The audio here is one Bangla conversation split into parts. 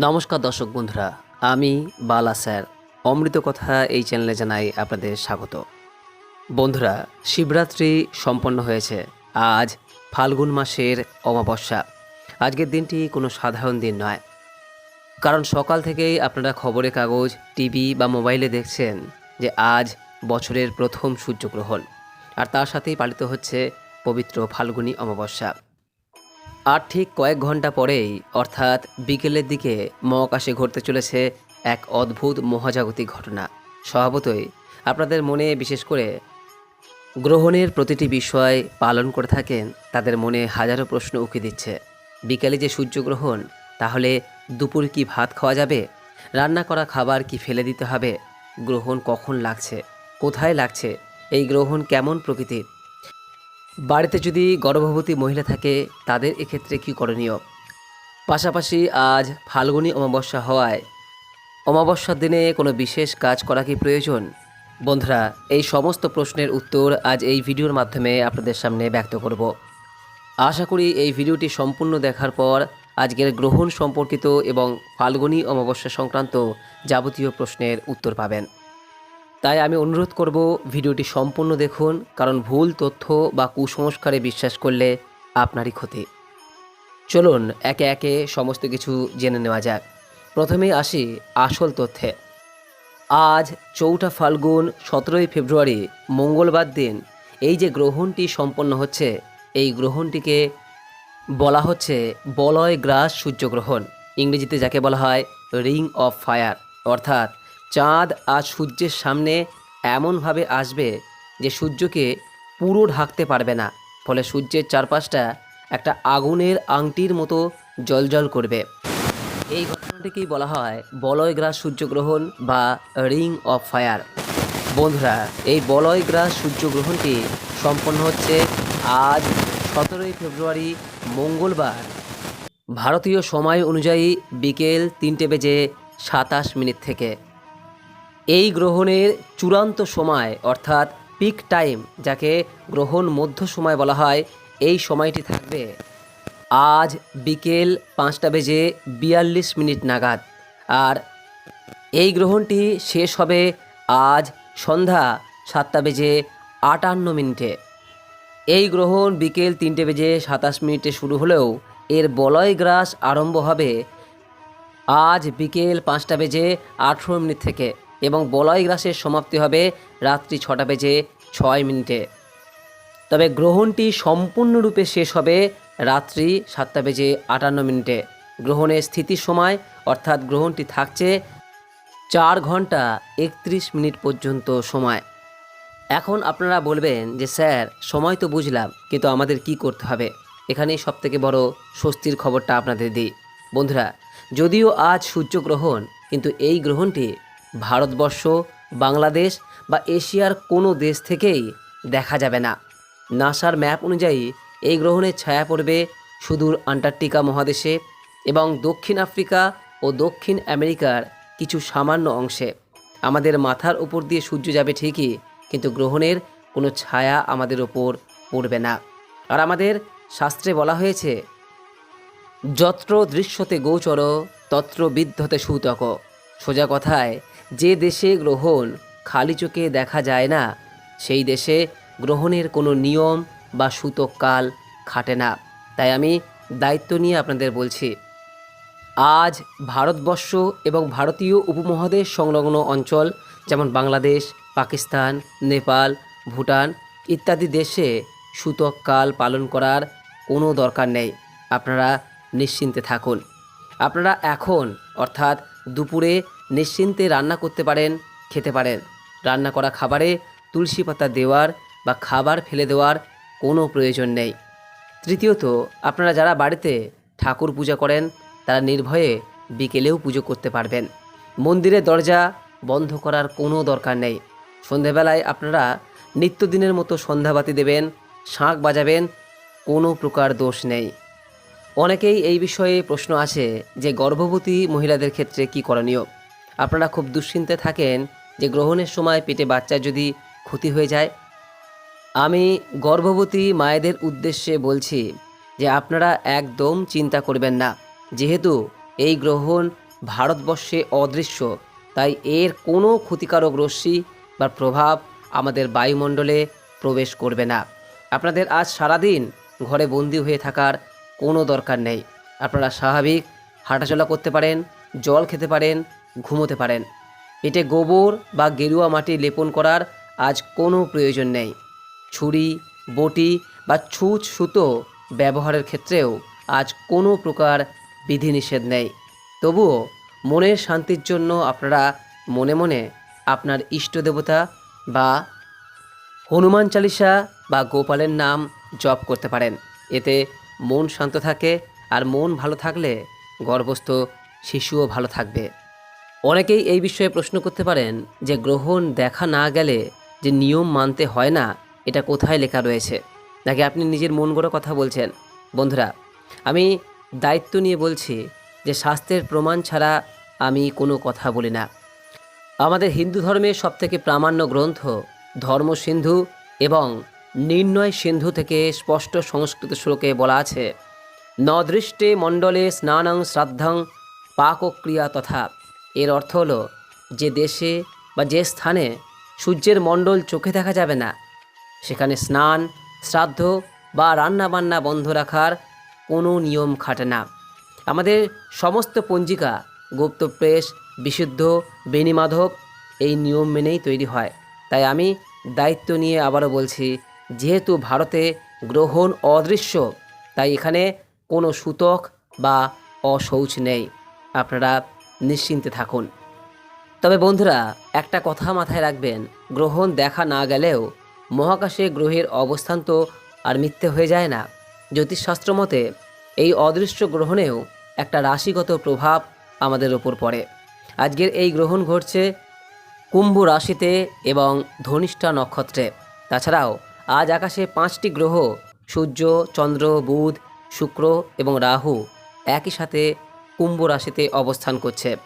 নমস্কার দর্শক বন্ধুরা, আমি বালা স্যার। অমৃত কথা এই চ্যানেলে জানাই আপনাদের স্বাগত। বন্ধুরা, শিবরাত্রি সম্পন্ন হয়েছে। আজ ফাল্গুন মাসের অমাবস্যা। আজকের দিনটি কোনো সাধারণ দিন নয়। কারণ সকাল থেকেই আপনারা খবরের কাগজ টিভি বা মোবাইলে দেখছেন যে আজ বছরের প্রথম সূর্যগ্রহণ। আর তার সাথেই পালিত হচ্ছে পবিত্র ফাল্গুনী অমাবস্যা। আর ঠিক কয়েক ঘণ্টা পরেই, অর্থাৎ বিকেলের দিকে, মহাকাশে ঘটতে চলেছে এক অদ্ভুত মহাজাগতিক ঘটনা। স্বভাবতই আপনাদের মনে বিশেষ করে গ্রহণের প্রতিটি বিষয় পালন করে থাকেন, তাদের মনে হাজারো প্রশ্ন উকি দিচ্ছে। বিকালে যে সূর্যগ্রহণ, তাহলে দুপুর কি ভাত খাওয়া যাবে? রান্না করা খাবার কি ফেলে দিতে হবে? গ্রহণ কখন লাগছে? কোথায় লাগছে? এই গ্রহণ কেমন প্রকৃতির? বাড়িতে যদি গর্ভবতী মহিলা থাকে, তাদের এক্ষেত্রে কী করণীয়? পাশাপাশি আজ ফাল্গুনী অমাবস্যা হওয়ায় অমাবস্যার দিনে কোনো বিশেষ কাজ করা কি প্রয়োজন? বন্ধুরা, এই সমস্ত প্রশ্নের উত্তর আজ এই ভিডিওর মাধ্যমে আপনাদের সামনে ব্যক্ত করব। আশা করি এই ভিডিওটি সম্পূর্ণ দেখার পর আজকের গ্রহণ সম্পর্কিত এবং ফাল্গুনী অমাবস্যা সংক্রান্ত যাবতীয় প্রশ্নের উত্তর পাবেন। তাই আমি অনুরোধ করব ভিডিওটি সম্পূর্ণ দেখুন, কারণ ভুল তথ্য বা কুসংস্কারে বিশ্বাস করলে আপনারই ক্ষতি। চলুন, একে একে সমস্ত কিছু জেনে নেওয়া যাক। প্রথমেই আসি আসল তথ্যে। আজ চৌঠা ফাল্গুন, সতেরোই ফেব্রুয়ারি, মঙ্গলবার দিন। এই যে গ্রহণটি সম্পন্ন হচ্ছে, এই গ্রহণটিকে বলা হচ্ছে বলয় গ্রাস সূর্যগ্রহণ। ইংরেজিতে যাকে বলা হয় রিং অফ ফায়ার, অর্থাৎ চাঁদ আজ সূর্যের সামনে এমনভাবে আসবে যে সূর্যকে পুরো ঢাকতে পারবে না, ফলে সূর্যের চারপাশটা একটা আগুনের আংটির মতো জলজল করবে। এই ঘটনাটিকেই বলা হয় বলয়গ্রাস সূর্যগ্রহণ বা রিং অফ ফায়ার। বন্ধুরা, এই বলয়গ্রাস সূর্যগ্রহণটি সম্পন্ন হচ্ছে আজ সতেরোই ফেব্রুয়ারি, মঙ্গলবার। ভারতীয় সময় অনুযায়ী বিকেল তিনটে বেজে সাতাশ মিনিট থেকে। এই গ্রহণের চূড়ান্ত সময়, অর্থাৎ পিক টাইম যাকে গ্রহণ মধ্য সময় বলা হয়, এই সময়টি থাকবে আজ বিকেল পাঁচটা বেজে বিয়াল্লিশ মিনিট নাগাদ। আর এই গ্রহণটি শেষ হবে আজ সন্ধ্যা সাতটা বেজে আটান্ন মিনিটে। এই গ্রহণ বিকেল তিনটে বেজে সাতাশ মিনিটে শুরু হলেও এর বলয় গ্রাস আরম্ভ হবে আজ বিকেল পাঁচটা বেজে আঠেরো মিনিট থেকে। এবং বলয় গ্রাসের সমাপ্তি হবে রাত্রি ছটা বেজে ছয় মিনিটে। তবে গ্রহণটি সম্পূর্ণরূপে শেষ হবে রাত্রি সাতটা বেজে আটান্ন মিনিটে। গ্রহণের স্থিতির সময়, অর্থাৎ গ্রহণটি থাকছে চার ঘণ্টা একত্রিশ মিনিট পর্যন্ত সময়। এখন আপনারা বলবেন যে, স্যার, সময় তো বুঝলাম, কিন্তু আমাদের কি করতে হবে? এখানেই সবথেকে বড় স্বস্তির খবরটা আপনাদের দিই। বন্ধুরা, যদিও আজ সূর্যগ্রহণ কিন্তু এই গ্রহণটি ভারতবর্ষ, বাংলাদেশ বা এশিয়ার কোনো দেশ থেকেই দেখা যাবে না। নাসার ম্যাপ অনুযায়ী এই গ্রহণের ছায়া পড়বে সুদূর আন্টার্কটিকা মহাদেশে এবং দক্ষিণ আফ্রিকা ও দক্ষিণ আমেরিকার কিছু সামান্য অংশে। আমাদের মাথার উপর দিয়ে সূর্য যাবে ঠিকই, কিন্তু গ্রহণের কোনো ছায়া আমাদের ওপর পড়বে না। আর আমাদের শাস্ত্রে বলা হয়েছে, যত্র দৃশ্যতে গোচর, তত্র বিদ্ধতে সূতক। সোজা কথায় যে দেশে গ্রহণ খালি চোখে দেখা যায় না, সেই দেশে গ্রহণের কোনো নিয়ম বা সূতক কাল খাটে না। তাই আমি দায়িত্ব নিয়ে আপনাদের বলছি, আজ ভারতবর্ষ এবং ভারতীয় উপমহাদেশ সংলগ্ন অঞ্চল, যেমন বাংলাদেশ, পাকিস্তান, নেপাল, ভুটান ইত্যাদি দেশে সূতক কাল পালন করার কোনো দরকার নেই। আপনারা নিশ্চিন্তে থাকুন। আপনারা এখন, অর্থাৎ দুপুরে নিশ্চিন্তে রান্না করতে পারেন, খেতে পারেন। রান্না করা খাবারে তুলসী পাতা দেওয়ার বা খাবার ফেলে দেওয়ার কোনো প্রয়োজন নেই। তৃতীয়ত, আপনারা যারা বাড়িতে ঠাকুর পূজা করেন, তারা নির্ভয়ে বিকেলেও পুজো করতে পারবেন। মন্দিরের দরজা বন্ধ করার কোনো দরকার নেই। সন্ধেবেলায় আপনারা নিত্যদিনের মতো সন্ধ্যাবাতি দেবেন, শাঁখ বাজাবেন, কোনো প্রকার দোষ নেই। অনেকেই এই বিষয়ে প্রশ্ন আছে যে গর্ভবতী মহিলাদের ক্ষেত্রে কি করণীয়? আপনারা খুব দুশ্চিন্তে থাকেন যে গ্রহণের সময় পেটে বাচ্চা যদি ক্ষতি হয়ে যায়? আমি গর্ভবতী মায়েদের উদ্দেশ্যে বলছি যে আপনারা একদম চিন্তা করবেন না। যেহেতু এই গ্রহণ ভারতবর্ষে অদৃশ্য, তাই এর কোনো ক্ষতিকারক রশ্মি বা প্রভাব আমাদের বায়ুমণ্ডলে প্রবেশ করবে না। আপনাদের আজ সারাদিন ঘরে বন্দি হয়ে থাকার কোনো দরকার নেই। আপনারা স্বাভাবিক হাঁটাচলা করতে পারেন, জল খেতে পারেন ঘুমোতে পারেন। পেটে গোবর বা গেরুয়া মাটি লেপন করার আজ কোনো প্রয়োজন নেই। ছুরি, বটি বা ছুঁচ সুতো ব্যবহারের ক্ষেত্রেও আজ কোনো প্রকার বিধিনিষেধ নেই। তবুও মনের শান্তির জন্য আপনারা মনে মনে আপনার ইষ্ট দেবতা বা হনুমান চালিসা বা গোপালের নাম জপ করতে পারেন। এতে মন শান্ত থাকে আর মন ভালো থাকলে গর্ভস্থ শিশুও ভালো থাকবে। অনেকেই এই বিষয়ে প্রশ্ন করতে পারেন যে গ্রহণ দেখা না গেলে যে নিয়ম মানতে হয় না, এটা কোথায় লেখা রয়েছে? নাকি আপনি নিজের মন গড়া কথা বলছেন? বন্ধুরা, আমি দায়িত্ব নিয়ে বলছি যে শাস্ত্রের প্রমাণ ছাড়া আমি কোনো কথা বলি না। আমাদের হিন্দু ধর্মের সবথেকে প্রামাণ্য গ্রন্থ ধর্ম সিন্ধু এবং নির্ণয় সিন্ধু থেকে স্পষ্ট সংস্কৃত শ্লোকে বলা আছে নদৃষ্টে মণ্ডলে স্নানং শ্রাদ্ধং পাকক্রিয়া তথা। এর অর্থ হলো, যে দেশে বা যে স্থানে সূর্যের মণ্ডল চোখে দেখা যাবে না, সেখানে স্নান, শ্রাদ্ধ বা রান্নাবান্না বন্ধ রাখার কোনো নিয়ম খাটে না। আমাদের সমস্ত পঞ্জিকা গুপ্তপ্রেস বিশুদ্ধ, বেণীমাধব এই নিয়ম মেনেই তৈরি হয়। তাই আমি দায়িত্ব নিয়ে আবারও বলছি, যেহেতু ভারতে গ্রহণ অদৃশ্য, তাই এখানে কোনো সূতক বা অশৌচ নেই। আপনারা নিশ্চিন্তে থাকুন। তবে বন্ধুরা, একটা কথা মাথায় রাখবেন, গ্রহণ দেখা না গেলেও মহাকাশে গ্রহের অবস্থান তো আর মিথ্যে হয়ে যায় না। জ্যোতিষশাস্ত্র মতে, এই অদৃশ্য গ্রহণেও একটা রাশিগত প্রভাব আমাদের ওপর পড়ে। আজকের এই গ্রহণ ঘটছে কুম্ভ রাশিতে এবং ধনিষ্ঠা নক্ষত্রে। তাছাড়াও, আজ আকাশে পাঁচটি গ্রহ, সূর্য, চন্দ্র, বুধ, শুক্র এবং রাহু একই সাথে কুম্ভ রাশিতে অবস্থান করছে।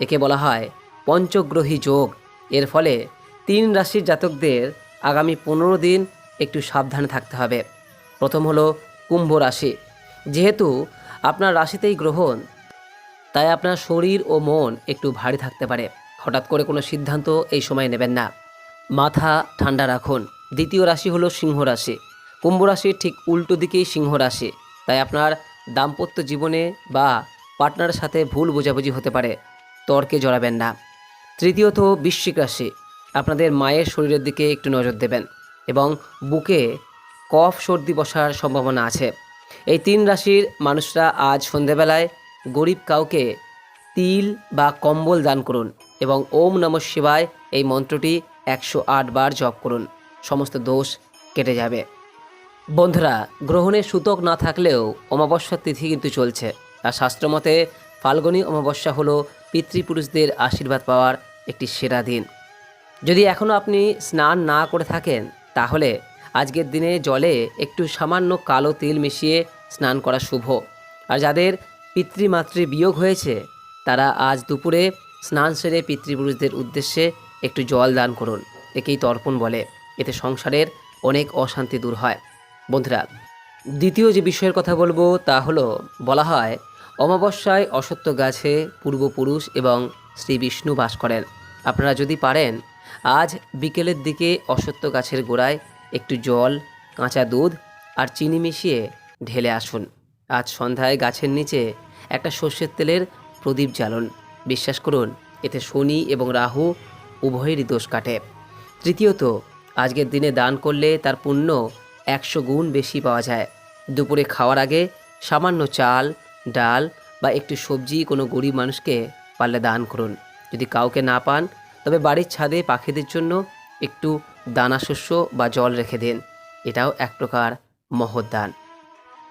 একে বলা হয় পঞ্চগ্রহী যোগ। এর ফলে তিন রাশির জাতকদের আগামী পনেরো দিন একটু সাবধানে থাকতে হবে। প্রথম হলো কুম্ভ রাশি। যেহেতু আপনার রাশিতেই গ্রহণ, তাই আপনার শরীর ও মন একটু ভারী থাকতে পারে। হঠাৎ করে কোনো সিদ্ধান্ত এই সময় নেবেন না। মাথা ঠান্ডা রাখুন। দ্বিতীয় রাশি হলো সিংহ রাশি। কুম্ভ রাশির ঠিক উল্টো দিকেই সিংহ রাশি। তাই আপনার দাম্পত্য জীবনে বা পার্টনারের সাথে ভুল বোঝাবুঝি হতে পারে, তর্কে জড়াবেন না। তৃতীয়ত, বৃশ্চিক রাশি, আপনাদের মায়ের শরীরের দিকে একটু নজর দেবেন এবং বুকে কফ সর্দি বসার সম্ভাবনা আছে। এই তিন রাশির মানুষরা আজ সন্ধেবেলায় গরিব কাউকে তিল বা কম্বল দান করুন এবং ওম নম শিবায় এই মন্ত্রটি একশো আট বার জপ করুন। সমস্ত দোষ কেটে যাবে। বন্ধুরা গ্রহণের সূতক না থাকলেও অমাবস্যার তিথি কিন্তু চলছে। আর শাস্ত্রমতে, ফাল্গুনী অমাবস্যা হলো পিতৃপুরুষদের আশীর্বাদ পাওয়ার একটি সেরা দিন। যদি এখনও আপনি স্নান না করে থাকেন, তাহলে আজকের দিনে জলে একটু সামান্য কালো তিল মিশিয়ে স্নান করা শুভ। আর যাদের পিতৃমাতৃ বিয়োগ হয়েছে, তারা আজ দুপুরে স্নান সেরে পিতৃপুরুষদের উদ্দেশ্যে একটু জল দান করুন। একেই তর্পণ বলে। এতে সংসারের অনেক অশান্তি দূর হয়। বন্ধুরা, দ্বিতীয় যে বিষয়ের কথা বলব তা হলো, বলা হয় অমাবস্যায় অসত্য গাছে পূর্বপুরুষ এবং শ্রী বিষ্ণু বাস করেন। আপনারা যদি পারেন, আজ বিকেলের দিকে অসত্য গাছের গোড়ায় একটু জল, কাঁচা দুধ আর চিনি মিশিয়ে ঢেলে আসুন। আজ সন্ধ্যায় গাছের নিচে একটা সর্ষের তেলের প্রদীপ জ্বালন। বিশ্বাস করুন, এতে শনি এবং রাহু উভয়েরই দোষ কাটে। তৃতীয়ত, আজকের দিনে দান করলে তার পুণ্য একশো গুণ বেশি পাওয়া যায়। দুপুরে খাওয়ার আগে সামান্য চাল ডাল বা একটু সবজি কোনো গরিব মানুষকে পারলে দান করুন। যদি কাউকে না পান, তবে বাড়ির ছাদে পাখিদের জন্য একটু দানা শস্য বা জল রেখে দিন। এটাও এক প্রকার মহৎ দান।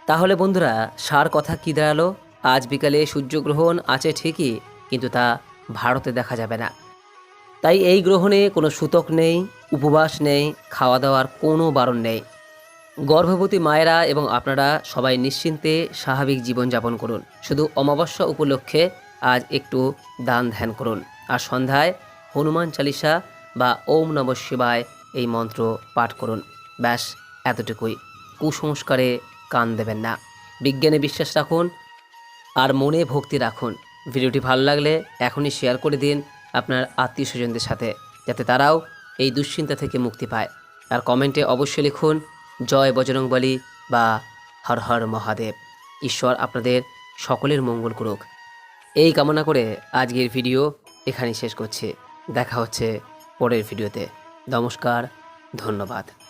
তাহলে বন্ধুরা, সার কথা কী দাঁড়াল? আজ বিকালে সূর্যগ্রহণ আছে ঠিকই, কিন্তু তা ভারতে দেখা যাবে না। তাই এই গ্রহণে কোনো সূতক নেই, উপবাস নেই খাওয়া দাওয়ার কোনো বারণ নেই। গর্ভবতী মায়েরা এবং আপনারা সবাই নিশ্চিন্তে স্বাভাবিক জীবনযাপন করুন। শুধু অমাবস্যা উপলক্ষে আজ একটু দান ধ্যান করুন। আর সন্ধ্যায় হনুমান চালিসা বা ওম নম শিবায় এই মন্ত্র পাঠ করুন। ব্যাস, এতটুকুই। কুসংস্কারে কান দেবেন না। বিজ্ঞানে বিশ্বাস রাখুন আর মনে ভক্তি রাখুন। ভিডিওটি ভালো লাগলে এখনই শেয়ার করে দিন আপনার আত্মীয় স্বজনদের সাথে, যাতে তারাও এই দুশ্চিন্তা থেকে মুক্তি পায়। আর কমেন্টে অবশ্যই লিখুন জয় বজরংবলী বা হর হর মহাদেব। ঈশ্বর আপনাদের সকলের মঙ্গল করুক। এই কামনা করে আজকের ভিডিও এখানেই শেষ করছি। দেখা হচ্ছে পরের ভিডিওতে। নমস্কার, ধন্যবাদ।